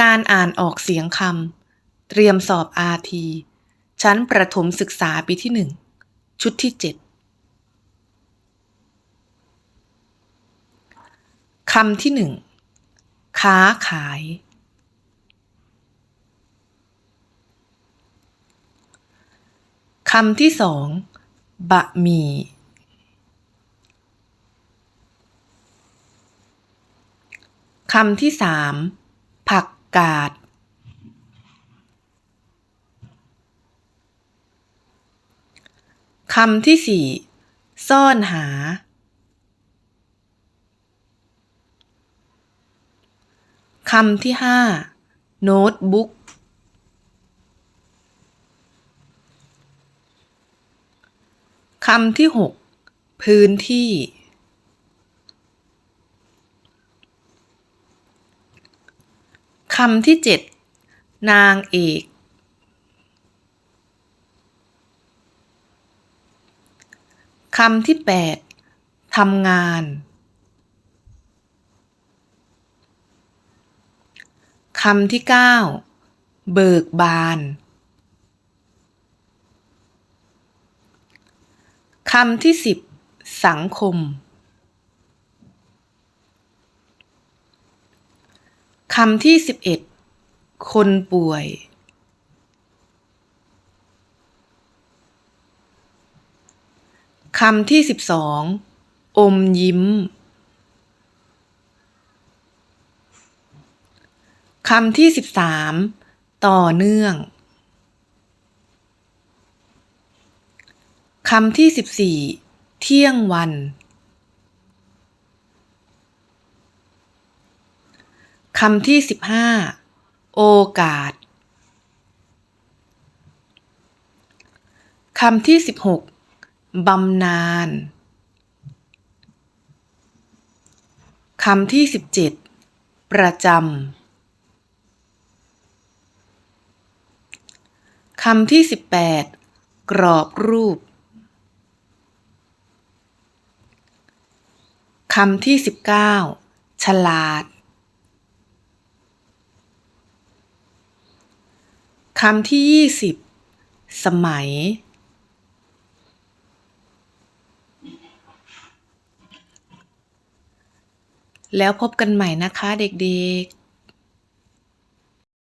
การอ่านออกเสียงคำ เตรียมสอบอาทีชั้นประถมศึกษาปีที่หนึ่ง ชุดที่เจ็ดคำที่หนึ่งค้าขาย คำที่สองบะหมี่คำที่สาม กาด คำที่สี่ซ่อนหา คำที่ห้าโน้ตบุ๊ก คำที่หกพื้นที่ คำที่เจ็ดนางเอก คำที่แปดทำงาน คำที่เก้าเบิกบาน คำที่สิบสังคม คำที่สิบเอ็ดคนป่วย คำที่สิบสองอมยิ้ม คำที่สิบสามต่อเนื่อง คำที่สิบสี่เที่ยงวัน คำที่สิบห้าโอกาสคำที่สิบหกบำนาญคำที่สิบเจ็ดประจำคำที่สิบแปดกรอบรูปคำที่สิบเก้าฉลาด คำที่ยี่สิบสมัย แล้วพบกันใหม่นะคะเด็กๆ